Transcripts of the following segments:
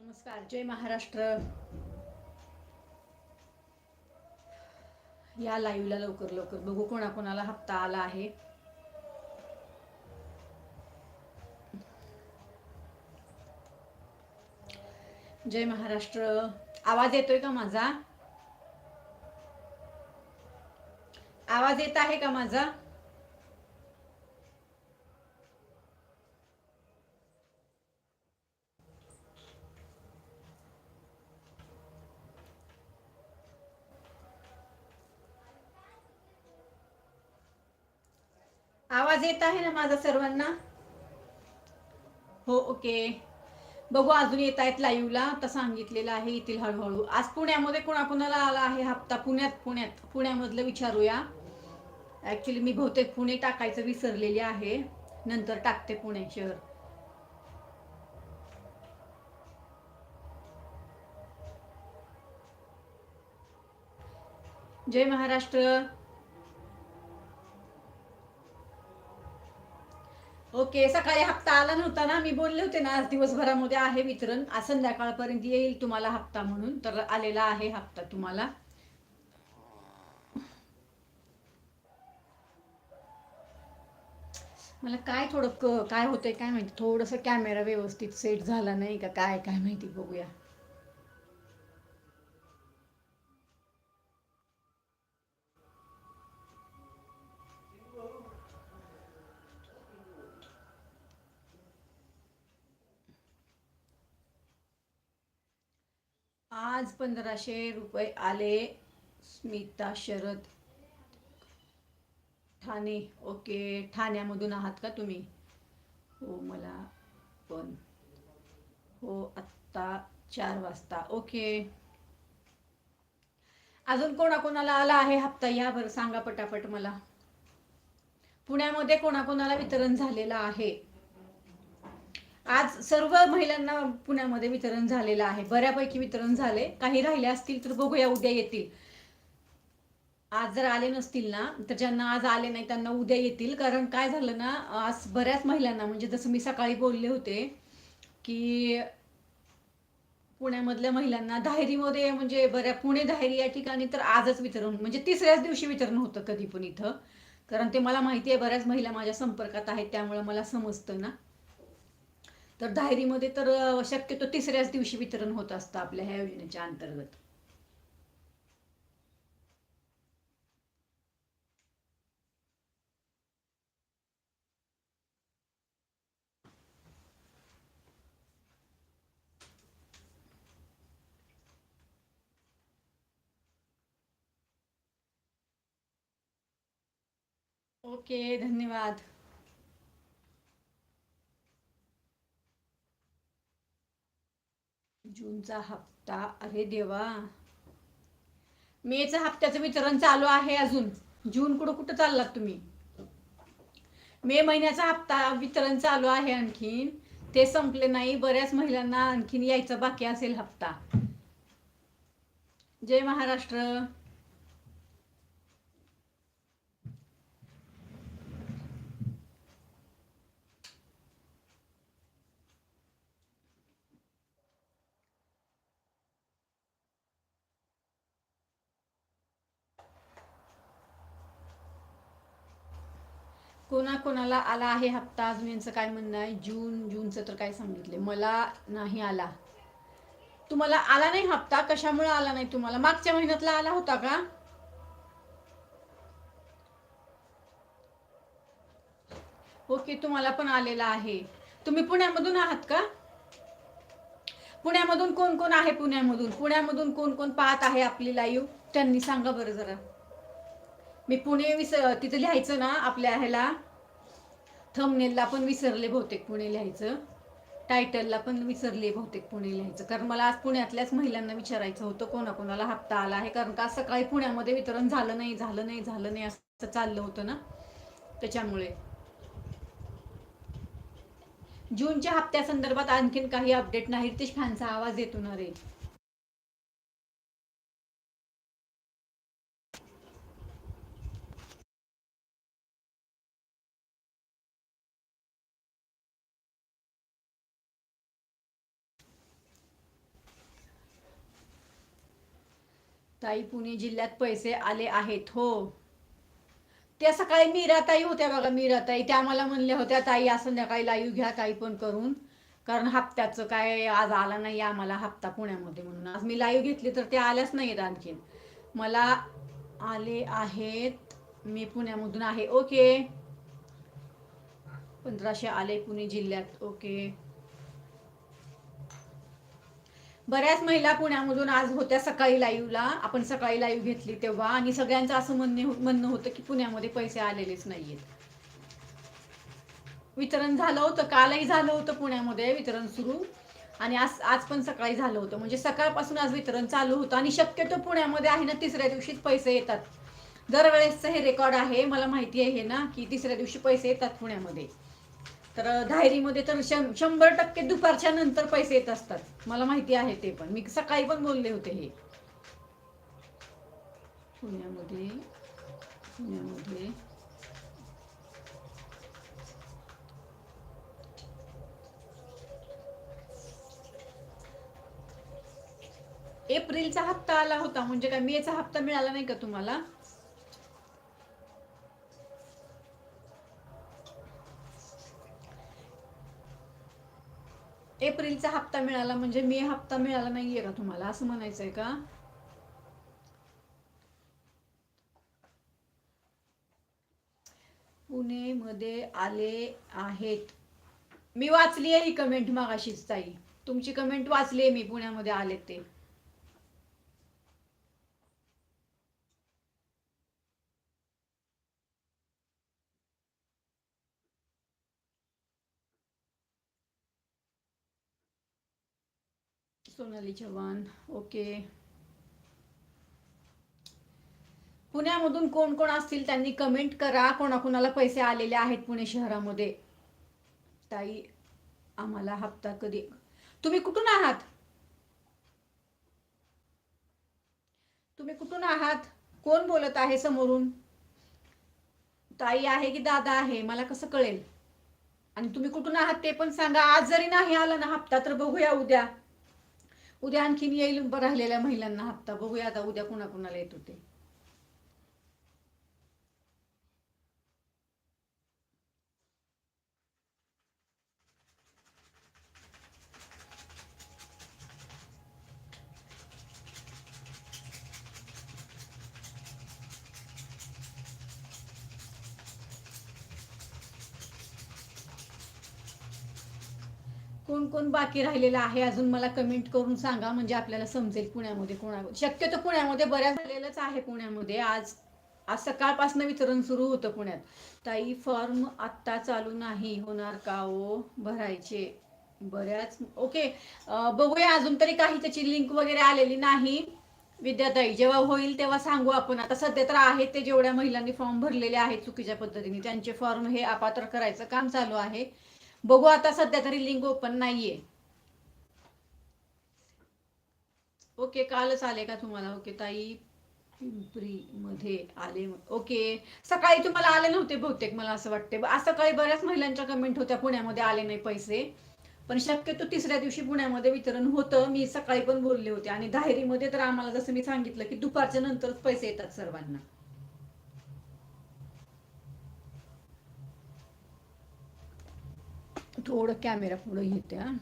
नमस्कार जय महाराष्ट्र. या लाईव्हला लवकर लवकर बघू कोणाकोणाला हप्ता आला आहे. जय महाराष्ट्र. आवाज येतोय का माझा? आवाज येत आहे का माझा? आवाज येत आहे ना माझा सर्वांना? हो ओके. बघू अजून येत आहेत लाईव्हला आता सांगितलेलं आहे येथील हळूहळू. आज पुण्यामध्ये कोणाकोणाला आला आहे हप्ता? पुण्यात पुण्यात. पुण्यामधलं विचारूया. ऍक्च्युली मी बहुतेक पुणे टाकायचं विसरलेली आहे. नंतर टाकते पुणे शहर जय महाराष्ट्र. ओके सकाळी हप्ता आला नव्हता ना? मी बोलले होते ना आज दिवसभरामध्ये आहे वितरण. आज संध्याकाळपर्यंत येईल तुम्हाला हप्ता म्हणून. तर आलेला आहे हप्ता तुम्हाला. मला काय थोडं क काय होतंय काय माहिती? थोडंसं कॅमेरा व्यवस्थित सेट झाला नाही का? काय काय माहिती बघूया. आज पंधराशे रुपये आले. स्मिता शरद ठाणे. ओके ठाण्यामधून आहात का तुम्ही? हो मला पण. हो आत्ता चार वाजता. ओके. अजून कोणाकोणाला आला आहे हप्ता? या बरं सांगा पटापट मला. पुण्यामध्ये कोणाकोणाला वितरण झालेलं आहे? आज सर्व महिलांना पुण्यामध्ये वितरण झालेलं आहे. बऱ्यापैकी वितरण झाले. काही राहिले असतील तर बघूया उद्या येतील. आज जर आले नसतील ना तर ज्यांना आज आले नाही त्यांना उद्या येतील. कारण काय झालं ना आज बऱ्याच महिलांना म्हणजे जसं मी सकाळी बोलले होते की पुण्यामधल्या महिलांना धायरीमध्ये म्हणजे बऱ्या पुणे धायरी या ठिकाणी तर आजच वितरण म्हणजे तिसऱ्याच दिवशी वितरण होतं कधी पण इथं. कारण ते मला माहिती आहे बऱ्याच महिला माझ्या संपर्कात आहेत त्यामुळे मला समजतं ना. तर डायरीमध्ये तर शक्यतो तिसऱ्याच दिवशी वितरण होत असतं आपल्या ह्या योजनेच्या अंतर्गत. ओके धन्यवाद. जूनचा हप्ता अरे देवा. मेचा हप्त्याचं वितरण चालू आहे अजून. जून कुठं कुठं चाललात तुम्ही? मे महिन्याचा हप्ता वितरण चालू आहे आणखीन. ते संपले नाही बऱ्याच महिलांना आणखीन यायचा बाकी असेल हप्ता. जय महाराष्ट्र. कोणा कोणाला आला आहे हप्ता? अजून यांचं काय म्हणणं आहे? जून जूनचं तर काय सांगितले? मला नाही आला. तुम्हाला आला नाही हप्ता? कशामुळे आला नाही तुम्हाला? मागच्या महिन्यातला आला होता का? ओके तुम्हाला पण आलेला आहे. तुम्ही पुण्यामधून आहात का? पुण्यामधून कोण कोण आहे पुण्यामधून? पुण्यामधून कोण कोण पाहत आहे आपली लाईव्ह त्यांनी सांगा बरं जरा. मी पुणे विस तिथं लिहायचं ना आपल्या ह्याला. थंबनेलला पण विसरले बहुतेक पुणे लिहायचं. टायटलला पण विसरले बहुतेक पुणे लिहायचं. कारण मला आज पुण्यातल्याच महिलांना विचारायचं होतं कोणाकोणाला हप्ता आला आहे. कारण का आज सकाळी पुण्यामध्ये वितरण झालं नाही झालं नाही झालं नाही असं चाललं होतं ना. त्याच्यामुळे. जूनच्या हप्त्या संदर्भात आणखीन काही अपडेट नाही रितेश फॅनचा आवाज येतो ना रे. ताई पुणे जिल्ह्यात पैसे आले आहेत हो. त्या सकाळी मीराताई होत्या बघा मीराताई. त्या मला म्हणल्या होत्या ताई आज संध्याकाळी लाईव्ह घ्या काही पण करून. कारण हप्त्याचं काय आज आला नाही आम्हाला हप्ता पुण्यामध्ये म्हणून. आज मी लाईव्ह घेतली तर त्या आल्याच नाहीत आणखीन. मला आले आहेत. मी पुण्यामधून आहे. ओके. पंधराशे आले पुणे जिल्ह्यात. ओके. बऱ्याच महिला पुण्यामधून आज होत्या सकाळी लाईव्हला आपण सकाळी लाईव्ह घेतली तेव्हा. आणि सगळ्यांचं असं म्हणणे हो-, म्हणणं होतं की पुण्यामध्ये पैसे आलेलेच नाहीयेत. वितरण झालं होतं. कालही झालं होतं पुण्यामध्ये वितरण सुरू. आणि आज आज पण सकाळी झालं होतं. म्हणजे सकाळपासून आज वितरण चालू होतं. आणि शक्यतो पुण्यामध्ये आहे ना तिसऱ्या दिवशीच पैसे येतात. दरवेळेसचं हे रेकॉर्ड आहे. मला माहिती आहे हे ना की तिसऱ्या दिवशी पैसे येतात पुण्यामध्ये. तर धायरीमध्ये तर शं शंभर टक्के दुपारच्या नंतर पैसे येत असतात. मला माहिती आहे ते पण. मी सकाळी पण बोलले होते हे. पुण्यामध्ये पुण्यामध्ये. एप्रिलचा हप्ता आला होता. म्हणजे काय मेचा हप्ता मिळाला नाही का तुम्हाला? एप्रिलचा हप्ता मिळाला म्हणजे मे हप्ता मिळाला नाहीये का तुम्हाला? असं म्हणायचंय का? पुणे मध्ये आले आहेत. मी वाचली आहे ही कमेंट मागाशीच ताई. तुमची कमेंट वाचली आहे मी पुण्यामध्ये आले ते. सोनाली चव्हाण ओके पुण्यामधून कोण कोण असतील त्यांनी कमेंट करा. कोणाकोणाला पैसे आलेले आहेत पुणे शहरामध्ये. ताई आम्हाला हप्ता कधी तुम्ही कुठून आहात? तुम्ही कुठून आहात? कोण बोलत आहे समोरून? ताई आहे की दादा आहे? मला कसं कळेल? आणि तुम्ही कुठून आहात ते पण सांगा. आज जरी नाही आला ना हप्ता तर बघूया उद्या. उद्या आणखीन येईल राहिलेल्या महिलांना हप्ता. बघूया आता उद्या कुणाकुणाला येत होते. कोण कोण बाकी राहिलेलं आहे अजून मला कमेंट करून सांगा म्हणजे आपल्याला समजेल पुण्यामध्ये कोणामध्ये शक्यतो पुण्यामध्ये बऱ्याच झालेलंच आहे पुण्यामध्ये. आज आज सकाळपासून वितरण सुरू होतं पुण्यात. ताई फॉर्म आत्ता चालू नाही होणार का ओ भरायचे. बऱ्याच ओके. बघूया अजून तरी काही त्याची लिंक वगैरे आलेली नाही. विद्याताई जेव्हा होईल तेव्हा सांगू आपण. आता सध्या तर आहेत ते जेवढ्या महिलांनी फॉर्म भरलेले आहेत चुकीच्या पद्धतीने. त्यांचे फॉर्म हे अपात्र करायचं काम चालू आहे. बघू आता सध्या तरी लिंक ओपन नाहीये. ओके कालच आले का तुम्हाला? ओके ताई पिंपरी मध्ये आले. ओके सकाळी तुम्हाला आले नव्हते बहुतेक मला असं वाटते आज सकाळी बऱ्याच महिलांच्या कमेंट होत्या पुण्यामध्ये आले नाही पैसे. पण शक्यतो तिसऱ्या दिवशी पुण्यामध्ये वितरण होतं. मी सकाळी पण बोलले होते. आणि धायरीमध्ये तर आम्हाला जसं मी सांगितलं की दुपारच्या नंतरच पैसे येतात सर्वांना. थोडं कॅमेरा पुढे घेते हा.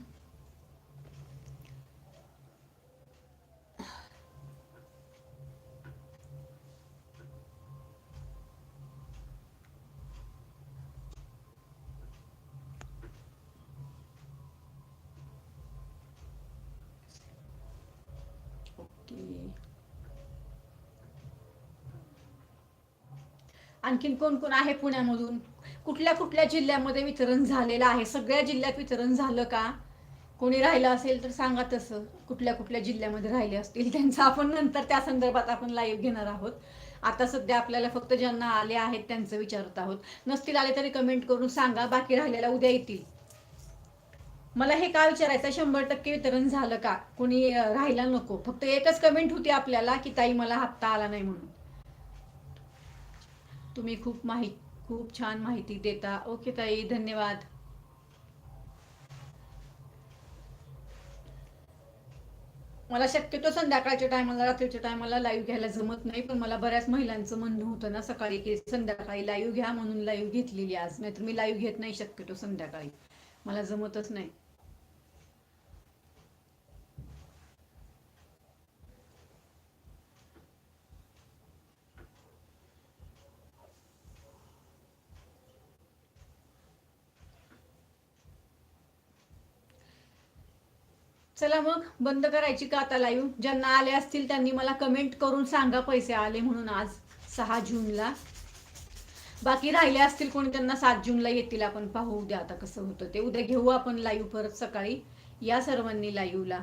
आणखीन कोण कोण आहे पुण्यामधून? कुठल्या कुठल्या जिल्ह्यामध्ये वितरण झालेलं आहे? सगळ्या जिल्ह्यात वितरण झालं का? कोणी राहिलं असेल तर सांगा तसं. कुठल्या कुठल्या जिल्ह्यामध्ये राहिले असतील त्यांचं आपण नंतर त्या संदर्भात आपण लाईव्ह घेणार आहोत. आता सध्या आपल्याला फक्त ज्यांना आले आहेत त्यांचं विचारत आहोत. नसतील आले तरी कमेंट करून सांगा. बाकी राहिलेला उद्या येतील. मला हे का विचारायचं? शंभर टक्के वितरण झालं का? कोणी राहायला नको. फक्त एकच कमेंट होती आपल्याला की ताई मला हप्ता आला नाही म्हणून. तुम्ही खूप माहिती खूप छान माहिती देता. ओके ताई धन्यवाद. मला शक्यतो संध्याकाळच्या टायमाला रात्रीच्या टायमाला लाईव्ह घ्यायला जमत नाही पण मला बऱ्याच महिलांचं म्हणणं होतं ना सकाळी की संध्याकाळी लाईव्ह घ्या म्हणून लाईव्ह घेतलेली आज. नाहीतर मी लाईव्ह घेत नाही शक्यतो संध्याकाळी. मला जमतच नाही. चला मग बंद करायची का आता लाईव्ह ज्यांना आले असतील त्यांनी मला कमेंट करून सांगा पैसे आले म्हणून आज सहा जूनला. बाकी राहिले असतील कोणी त्यांना सात जूनला येतील. आपण पाहू उद्या आता कसं होतं ते. उद्या घेऊ आपण लाईव्ह परत सकाळी या सर्वांनी लाईव्हला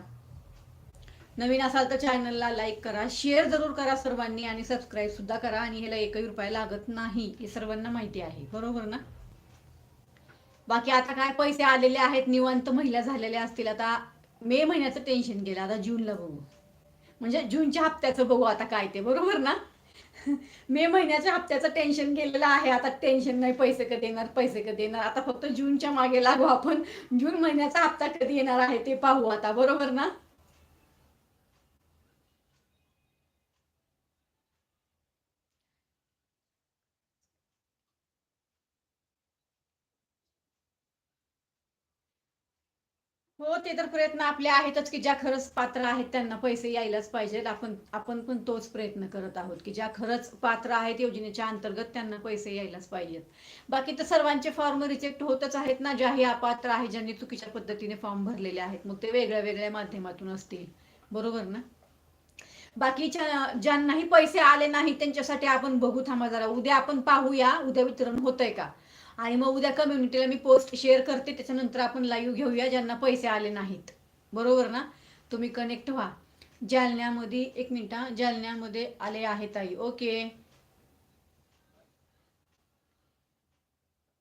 नवीन असाल तर चॅनलला लाईक करा शेअर जरूर करा सर्वांनी आणि सबस्क्राईब सुद्धा करा आणि ह्याला एकही रुपया लागत नाही हे सर्वांना माहिती आहे. बरोबर ना? बाकी आता काय पैसे आलेले आहेत निवांत महिला झालेल्या असतील. आता मे महिन्याचं टेन्शन गेलं. आता जूनला बघू. म्हणजे जूनच्या हप्त्याचं बघू आता काय ते. बरोबर ना? मे महिन्याच्या हप्त्याचं टेन्शन गेलेलं आहे. आता टेन्शन नाही. पैसे कधी येणार? पैसे कधी येणार? आता फक्त जूनच्या मागे लागू आपण. जून महिन्याचा हप्ता कधी येणार आहे ते पाहू आता. बरोबर ना? हो ते तर प्रयत्न आपले आहेतच की ज्या खरंच पात्र आहेत त्यांना पैसे यायलाच पाहिजेत आपण आपण पण तोच प्रयत्न करत आहोत की ज्या खरंच पात्र आहेत योजनेच्या अंतर्गत त्यांना पैसे यायलाच पाहिजेत. बाकी तर सर्वांचे फॉर्म रिजेक्ट होतच आहेत ना ज्याही अपात्र आहे ज्यांनी चुकीच्या पद्धतीने फॉर्म भरलेले आहेत. मग ते वेगळ्या वेगळ्या माध्यमातून असतील. बरोबर ना? बाकीच्या ज्यांनाही पैसे आले नाही त्यांच्यासाठी आपण बघू थांबा जरा. उद्या आपण पाहूया. उद्या वितरण होतंय का? आणि मग उद्या कम्युनिटीला मी पोस्ट शेअर करते त्याच्यानंतर आपण लाईव्ह घेऊया ज्यांना पैसे आले नाहीत. बरोबर ना? तुम्ही कनेक्ट व्हा. जालन्यामध्ये एक मिनिट हा जालन्यामध्ये आले आहेत ताई. ओके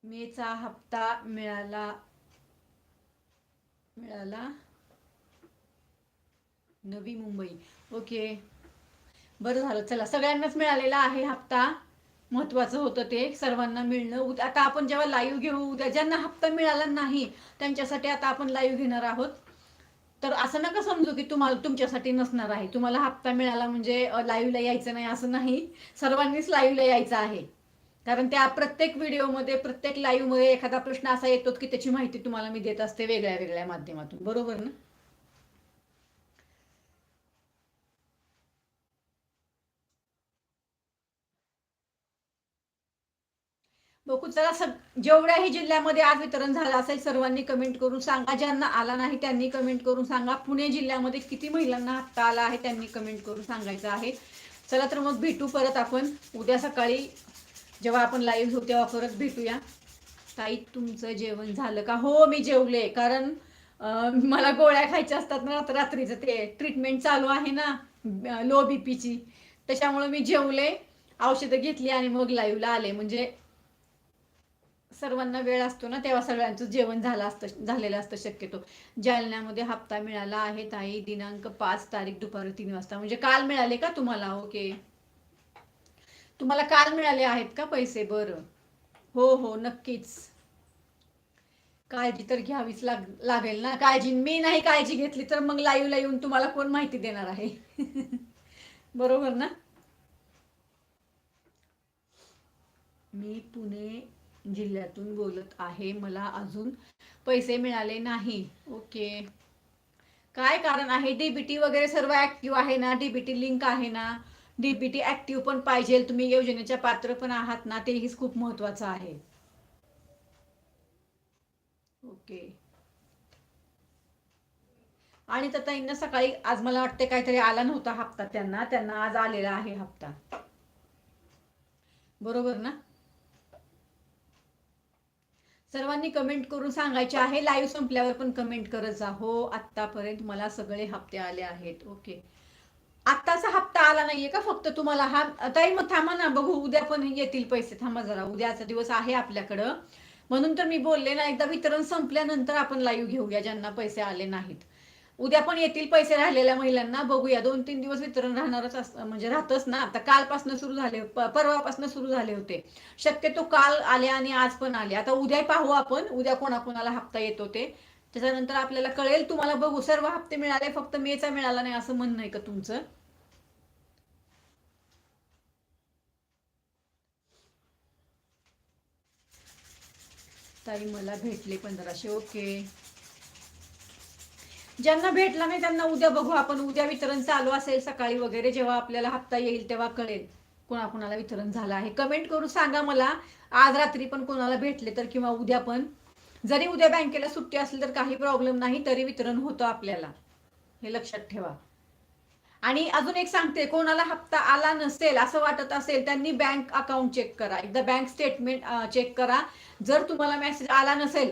मेचा हप्ता मिळाला मिळाला. नवी मुंबई. ओके बरं झालं. चला सगळ्यांनाच मिळालेला आहे हप्ता. महत्वाचं होतं ते सर्वांना मिळणं. आता आपण जेव्हा लाईव्ह घेऊ उद्या ज्यांना हप्ता मिळाला नाही त्यांच्यासाठी आता आपण लाईव्ह घेणार आहोत. तर असं नका समजू की तुम्हाला तुमच्यासाठी नसणार आहे. तुम्हाला हप्ता मिळाला म्हणजे लाईव्हला यायचं नाही असं नाही. सर्वांनीच लाईव्हला यायचं आहे. कारण त्या प्रत्येक व्हिडिओमध्ये प्रत्येक लाईव्हमध्ये एखादा प्रश्न असा येतो की त्याची माहिती तुम्हाला मी देत असते वेगळ्या वेगळ्या माध्यमातून. बरोबर ना? बघू चला सग जेवढ्याही जिल्ह्यामध्ये आज वितरण झालं असेल सर्वांनी कमेंट करून सांगा. ज्यांना आला नाही त्यांनी कमेंट करून सांगा. पुणे जिल्ह्यामध्ये किती महिलांना हप्ता आला आहे त्यांनी कमेंट करून सांगायचं आहे. चला तर मग भेटू परत आपण. उद्या सकाळी जेव्हा आपण लाईव्ह होऊ तेव्हा परत भेटूया. ताई तुमचं जेवण झालं का? हो मी जेवले. कारण मला गोळ्या खायच्या असतात ना रात्रीचं ते ट्रीटमेंट चालू आहे ना लो बीपीची त्याच्यामुळे मी जेवले औषधं घेतली आणि मग लाईव्हला आले. म्हणजे सर्वांना वेळ असतो ना तेव्हा सगळ्यांचं जेवण झालं असतं झालेलं असतं शक्यतो. जालन्यामध्ये हप्ता मिळाला आहे ताई दिनांक पाच तारीख दुपारी तीन वाजता. म्हणजे काल मिळाले का तुम्हाला? ओके. तुम्हाला काल मिळाले आहेत का पैसे? बरं. हो हो नक्कीच. काळजी तर घ्यावीच लाग लागेल ना. काळजी मी नाही काळजी घेतली तर मग लाईव्हला येऊन तुम्हाला कोण माहिती देणार आहे? बरोबर ना? मी पुणे जिल्ह्यातून बोलत आहे. मला अजून पैसे मिळाले नाही. ओके. काय कारण आहे? डीबीटी वगैरे सर्व ऍक्टिव्ह आहे ना? डीबीटी लिंक आहे ना? डीबीटी ऍक्टिव्ह पण पाहिजे. तुम्ही योजनेच्या पात्र पण आहात ना? तेही खूप महत्वाचं आहे. ओके. आणि तर ताईंना सकाळी आज मला वाटते काहीतरी आला नव्हता हप्ता त्यांना. त्यांना आज आलेला आहे हप्ता. बरोबर ना? सर्वांनी कमेंट करून सांगायचे आहे. लाईव्ह संपल्यावर पण कमेंट करत जा. हो आत्तापर्यंत मला सगळे हप्ते आले आहेत. ओके आत्ताचा हप्ता आला नाहीये का फक्त तुम्हाला? हा ताई मग थांबा ना. बघू उद्या पण येतील पैसे. थांबा जरा. उद्याचा दिवस आहे आपल्याकडं. म्हणून तर मी बोलले ना एकदा वितरण संपल्यानंतर आपण लाईव्ह घेऊया ज्यांना पैसे आले नाहीत. उद्या पण येतील पैसे राहिलेल्या महिलांना. बघूया दोन तीन दिवस वितरण राहणारच म्हणजे राहतच ना. आता कालपासून सुरू झाले परवापासून सुरू झाले होते. शक्यतो काल आले आणि आज पण आले. आता उद्या पाहू आपण. उद्या कोणाकोणाला हप्ता येतो ते. त्याच्यानंतर आपल्याला कळेल. तुम्हाला बघू. सर्व हप्ते मिळाले फक्त मेचा मिळाला नाही असं म्हणणं आहे का तुमचं? ताई मला भेटले पंधराशे. ओके. ज्यांना भेटला नाही त्यांना उद्या बघू आपण. उद्या वितरण चालू असेल सकाळी वगैरे जेव्हा आपल्याला हप्ता येईल तेव्हा कळेल कोणाकोणाला वितरण झालं आहे. कमेंट करून सांगा मला. आज रात्री पण कोणाला भेटले तर किंवा उद्या पण. जरी उद्या बँकेला सुट्टी असेल तर काही प्रॉब्लेम नाही तरी वितरण होतं आपल्याला. हे लक्षात ठेवा. आणि अजून एक सांगते कोणाला हप्ता आला नसेल असं वाटत असेल त्यांनी बँक अकाउंट चेक करा. एकदा बँक स्टेटमेंट चेक करा. जर तुम्हाला मेसेज आला नसेल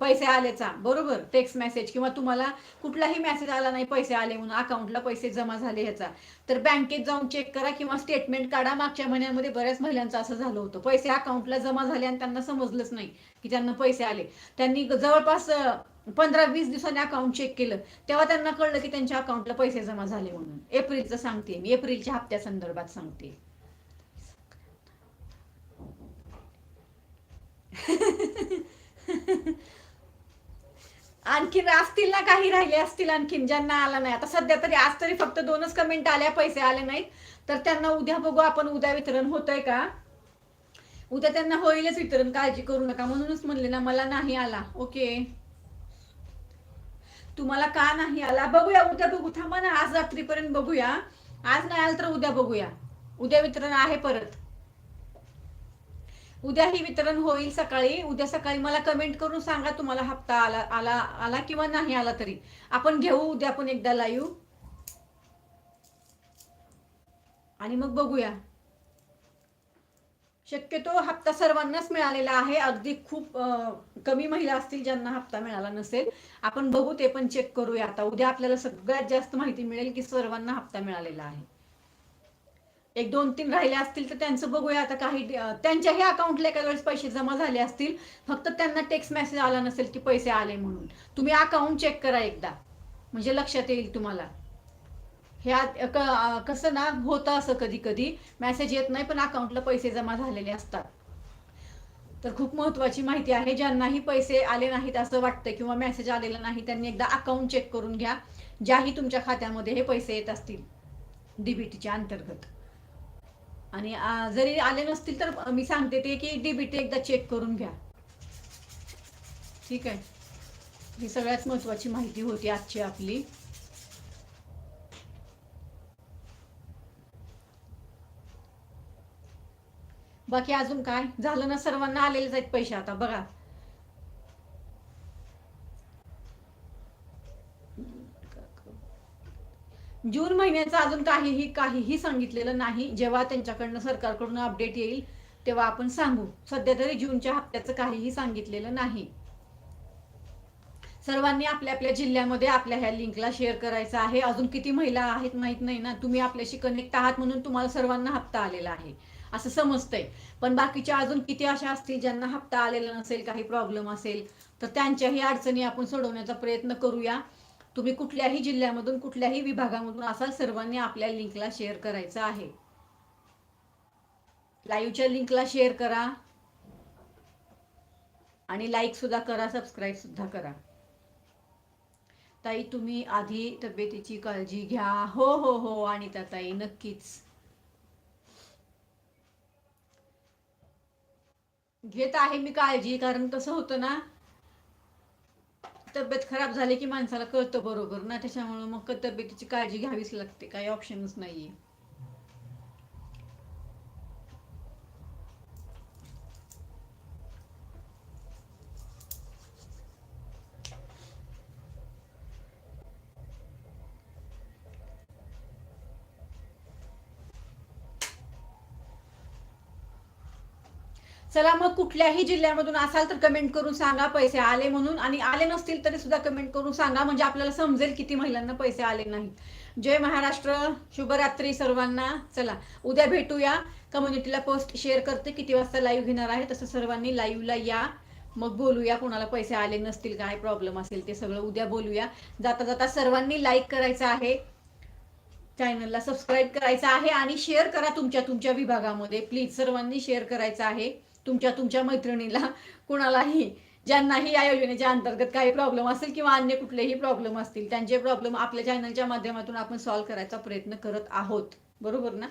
पैसे आलेचा बरोबर? टेक्स्ट मेसेज किंवा तुम्हाला कुठलाही मेसेज आला नाही पैसे आले म्हणून अकाउंटला पैसे जमा झाले ह्याचा तर बँकेत जाऊन चेक करा किंवा स्टेटमेंट काढा. मागच्या महिन्यामध्ये बऱ्याच महिलांचं असं झालं होतं. पैसे अकाउंटला जमा झाले आणि त्यांना समजलंच नाही की त्यांना पैसे आले. त्यांनी जवळपास पंधरा वीस दिवसांनी अकाउंट चेक केलं तेव्हा त्यांना कळलं की त्यांच्या अकाउंटला पैसे जमा झाले म्हणून. एप्रिलचं सांगते मी एप्रिलच्या हप्त्या संदर्भात सांगते. आणखीन असतील ना काही राहिले असतील आणखीन ज्यांना आला नाही. आता सध्या तरी आज तरी फक्त दोनच कमेंट आल्या पैसे आले नाहीत. तर त्यांना उद्या बघू आपण उद्या वितरण होतंय का? उद्या त्यांना होईलच वितरण काळजी करू नका. म्हणूनच म्हणले ना मला नाही आला. ओके. तुम्हाला का नाही आला? बघूया उद्या बघू. थांबा ना आज रात्रीपर्यंत बघूया. आज नाही आलं तर उद्या बघूया. उद्या वितरण आहे परत. उद्या ही वितरण होईल सकाळी. उद्या सकाळी मला कमेंट करून सांगा तुम्हाला हप्ता आला आला आला किंवा नाही आला तरी. आपण घेऊ उद्या पण एकदा लाईव्ह आणि मग बघूया. शक्यतो हप्ता सर्वांनाच मिळालेला आहे. अगदी खूप कमी महिला असतील ज्यांना हप्ता मिळाला नसेल. आपण बघू ते पण चेक करूया आता. उद्या आपल्याला सगळ्यात जास्त माहिती मिळेल की सर्वांना हप्ता मिळालेला आहे. एक दोन तीन राहिले असतील तर त्यांचं बघूया आता काही त्यांच्याही अकाउंटला एका वेळेस पैसे जमा झाले असतील. फक्त त्यांना टेक्स्ट मेसेज आला नसेल की पैसे आले म्हणून. तुम्ही अकाउंट चेक करा एकदा. म्हणजे लक्षात येईल तुम्हाला. हे क- कसं ना होतं असं कधी कधी मेसेज येत नाही पण अकाउंटला पैसे जमा झालेले असतात. तर खूप महत्वाची माहिती आहे ज्यांनाही पैसे आले नाहीत असं वाटतं किंवा मेसेज आलेला नाही त्यांनी एकदा अकाउंट चेक करून घ्या. ज्याही तुमच्या खात्यामध्ये हे पैसे येत असतील डीबीटीच्या अंतर्गत. आणि जरी आले नसतील तर मी सांगते ते की डीबीटी एकदा चेक करून घ्या. ठीक आहे? ही सगळ्यात महत्वाची माहिती होती आजची आपली. बाकी अजून काय? झालं ना सर्वांना आलेलेच आहेत पैसे आता बघा. जून महिन्याचं अजून काहीही काहीही सांगितलेलं नाही. जेव्हा त्यांच्याकडनं सरकारकडून अपडेट येईल तेव्हा आपण सांगू. सध्या तरी जूनच्या हप्त्याचं काहीही सांगितलेलं नाही. सर्वांनी आपल्या आपल्या जिल्ह्यामध्ये आपल्या ह्या लिंकला शेअर करायचं आहे. अजून किती महिला आहेत माहीत नाही ना. तुम्ही आपल्याशी कनेक्ट आहात म्हणून तुम्हाला सर्वांना हप्ता आलेला आहे. असं समजतंय. पण बाकीच्या अजून किती अशा असतील ज्यांना हप्ता आलेला नसेल काही प्रॉब्लेम असेल तर त्यांच्याही अडचणी आपण सोडवण्याचा प्रयत्न करूया. तुम्ही कुठल्याही जिल्ह्यामधून कुठल्याही विभागामधून असाल सर्वांनी आपल्या लिंकला शेअर करायचं आहे. लाईव्हच्या लिंकला शेअर करा. आणि लाईक सुद्धा करा सबस्क्राईब सुद्धा करा. ताई तुम्ही आधी तब्येतीची काळजी घ्या. हो हो हो आणि त्या ताई नक्कीच. घेत आहे मी काळजी कारण कसं होतं ना तब्येत खराब झाली की माणसाला कळतं बरोबर ना त्याच्यामुळे मग तब्येतीची काळजी घ्यावीच लागते. काही ऑप्शनच नाहीये. चला मग कुठल्याही जिल्ह्यामधून असाल तर कमेंट करून सांगा पैसे आले म्हणून. आणि आले नसतील तरी सुद्धा कमेंट करून सांगा म्हणजे आपल्याला समजेल किती महिलांना पैसे आले नाहीत. जय महाराष्ट्र शुभरात्री सर्वांना. चला उद्या भेटूया. कम्युनिटीला पोस्ट शेअर करते. किती वाजता लाईव्ह घेणार आहे तसं सर्वांनी लाईव्हला या. मग बोलूया कोणाला पैसे आले नसतील काय प्रॉब्लेम असेल ते सगळं उद्या बोलूया. जाता जाता सर्वांनी लाईक करायचं आहे. चॅनलला सबस्क्राईब करायचं आहे आणि शेअर करा तुमच्या तुमच्या विभागामध्ये. प्लीज सर्वांनी शेअर करायचं आहे. तुमच्या तुमच्या मैत्रिणीला कुणालाही ज्यांनाही या योजनेच्या अंतर्गत काही प्रॉब्लेम असेल किंवा अन्य कुठलेही प्रॉब्लेम असतील त्यांचे प्रॉब्लेम आपल्या चॅनलच्या माध्यमातून आपण सॉल्व्ह करायचा प्रयत्न करत आहोत. बरोबर ना?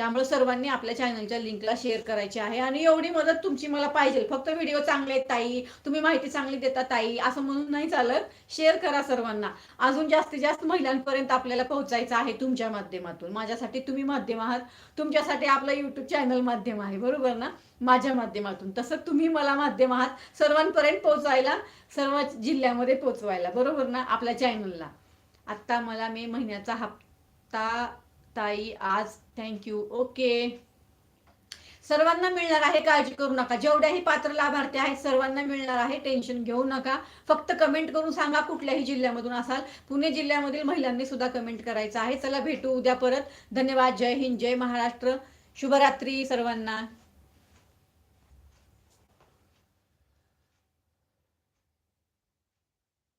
त्यामुळे सर्वांनी आपल्या चॅनलच्या लिंकला शेअर करायची आहे. आणि एवढी मदत तुमची मला पाहिजे. फक्त व्हिडिओ चांगले आहेत ताई. तुम्ही माहिती चांगली देता ताई. असं म्हणून नाही चालत. शेअर करा सर्वांना. अजून जास्तीत जास्त महिलांपर्यंत आपल्याला पोहोचायचं आहे तुमच्या माध्यमातून. माझ्यासाठी तुम्ही माध्यम आहात. तुमच्यासाठी आपलं युट्यूब चॅनल माध्यम आहे. बरोबर ना? माझ्या माध्यमातून. तसं तुम्ही मला माध्यम आहात. सर्वांपर्यंत पोहोचायला सर्व जिल्ह्यामध्ये पोहोचवायला. बरोबर ना? आपल्या चॅनलला आत्ता मला मे महिन्याचा हप्ता ताई आज थँक्यू ओके सर्वांना मिळणार आहे काळजी करू नका. जेवढ्याही पात्र लाभार्थी आहेत सर्वांना मिळणार आहे. टेन्शन घेऊ नका. फक्त कमेंट करून सांगा कुठल्याही जिल्ह्यामधून असाल. पुणे जिल्ह्यामधील महिलांनी सुद्धा कमेंट करायचं आहे. चला भेटू उद्या परत. धन्यवाद. जय हिंद. जय महाराष्ट्र. शुभरात्री सर्वांना.